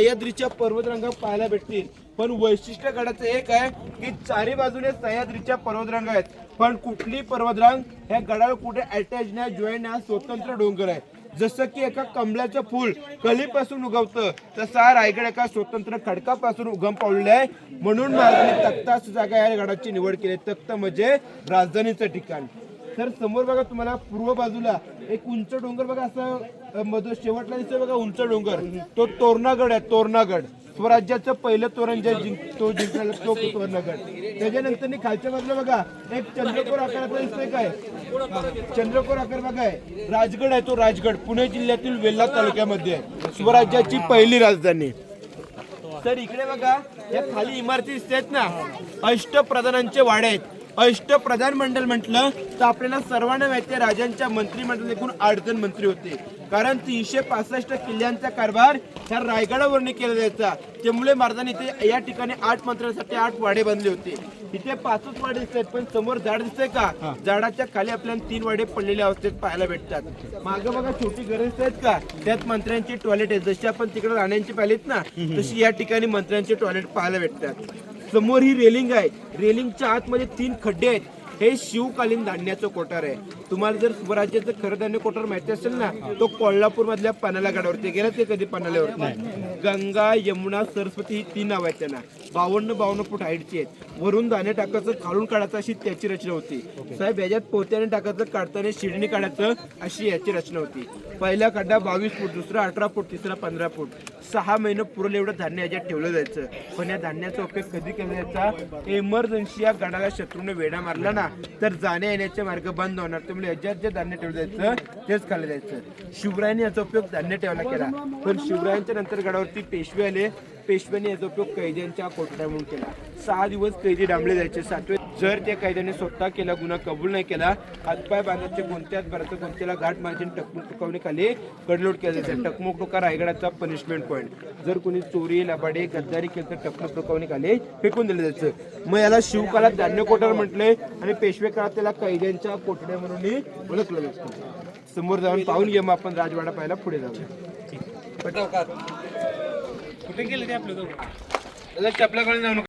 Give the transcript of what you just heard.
सह्याद्रीच्या पर्वतरांगा पाहायला भेटतील. पण वैशिष्ट्य गडाचं एक आहे की चारी बाजूने सह्याद्रीच्या पर्वतरंग आहेत. पण कुठली पर्वतरांग ह्या गडावर कुठे अटॅच नाही जॉईन नाही हा स्वतंत्र डोंगर आहे. जसं की एका कमलाचं फूल कलीपासून उगवतं तसं हा रायगड एका स्वतंत्र खडकापासून उगम पावलेला आहे. म्हणून महाराजांनी तख्ता जागा या गडाची निवड केली. तख्त म्हणजे राजधानीचं ठिकाण. तर समोर बघा तुम्हाला पूर्व बाजूला एक उंच डोंगर बघा असं अ, मध शेवटला दिसतोय बघा उंच डोंगर. तो तोरणागड आहे तोरणागड. स्वराज्याचं पहिलं तोरण जे जिंक तो जिंकला तो तोरणागड. त्याच्यानंतर खालच्या बाजूला बघा एक चंद्रपूर आकाराचा दिसतोय काय? चंद्रपूर आकार बघा आहे. राजगड आहे तो राजगड पुणे जिल्ह्यातील वेल्हा तालुक्यामध्ये आहे. स्वराज्याची पहिली राजधानी. तर इकडे बघा या खाली इमारती दिसत ना? अष्टप्रधानांचे वाडे आहेत. अष्टप्रधान मंडळ म्हटलं तर आपल्याला सर्वांना माहिती आहे राजांच्या मंत्रिमंडळात एकूण आठ जण मंत्री होते. कारण तीनशे पासष्ट किल्ल्यांचा कारभार ह्या रायगडावरती केला जायचा त्यामुळे महाराजांनी इथे या ठिकाणी आठ मंत्र्यांसाठी आठ वाडे बांधले होते. इथे पाचच वाडे दिसत आहेत पण समोर झाड दिसतंय का? झाडाच्या खाली आपल्याला तीन वाडे पडलेल्या अवस्थेत पाहायला भेटतात. मागं बघा छोटी घरं दिसत आहेत का? त्यात मंत्र्यांची टॉयलेट आहेत. जशी आपण तिकडे राहण्यांची पाहिलीत ना तशी या ठिकाणी मंत्र्यांचे टॉयलेट पाहायला भेटतात. समोर ही रेलिंग आहे. रेलिंगच्या आतमध्ये तीन खड्डे आहेत. हे शिवकालीन धान्याचं कोठार आहे. तुम्हाला जर स्वराज्याचं खरं धान्य कोठार माहिती असेल ना तो कोल्हापूर मधल्या पानाला गडावरती गेला ते कधी पानाल्यावरती गंगा यमुना सरस्वती ही तीन नाव आहेत त्यांना. बावन्न बावन्न फूट हाईटची आहेत. वरून दाणे टाकायचं खालून काढायचं अशी त्याची रचना होती. साहेब याच्यात पोत्याने टाकायचं काढताना शिडणी काढायचं अशी याची रचना होती. पहिला खड्डा बावीस फूट दुसरा अठरा फूट तिसरा पंधरा फूट. सहा महिने पुरेल एवढं धान्य याच्यात ठेवलं जायचं. पण या धान्याचा उपयोग कधी केला जायचा इमर्जन्सी या गडाला शत्रूने वेढा मारला ना तर जाण्या येण्याचे मार्ग बंद होणार. त्यामुळे याच्यात जे धान्य ठेवलं जायचं तेच खाल्लं जायचं. शिवरायांनी याचा उपयोग धान्य ठेवायला केला. पण शिवरायांच्या नंतर गडावरती पेशवे आले. पेशव्यांनी याचा उपयोग कैद्यांच्या कोठड्या म्हणून केला. सहा दिवस कैदी डांबले जायचे. सातवे जर त्या कैद्याने स्वतः केला गुन्हा कबूल नाही केला हातपाय बांधायचे कोणत्याच भराचं कोणत्याला घाट मार्जिन आणि टकमक टुकवणी खाली कडलोट केलं जायचं. टकमक टोका रायगडाचा पनिशमेंट पॉईंट जर कोणी चोरी लबाडे गद्दारी केलं तर टकमक टुकवणी खाली फेकून दिलं जायचं. मग याला शिवकालात धान्य कोठार म्हटले आणि पेशवे काळात त्याला कैद्यांच्या कोठड्या म्हणून ओळखलं जातं समोर जाऊन पाहून घे मग आपण राजवाडा पाहायला पुढे जाऊया. कुठे गेले ते आपले दोघं? आपल्याकडे जाऊ